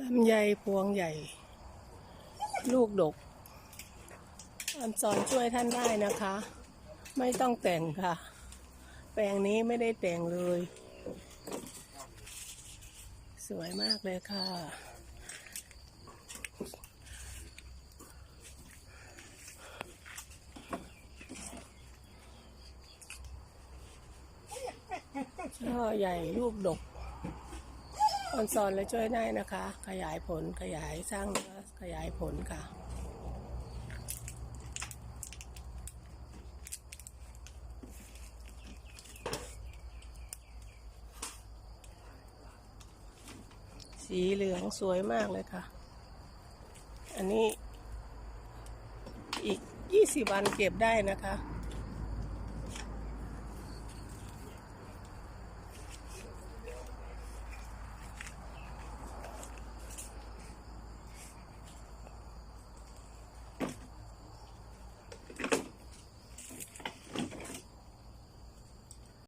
ลำไยพวงใหญ่ ลูกดกอันสอนช่วยท่านได้นะคะ ไม่ต้องแต่งค่ะ แปลงนี้ไม่ได้แต่งเลย สวยมากเลยค่ะ ช่อใหญ่ลูกดก ออนซอนและช่วยได้นะคะ ขยายผลขยายสร้างขยายผลค่ะสีเหลืองสวยมากเลยค่ะ อันนี้อีก 20 วันเก็บได้นะคะ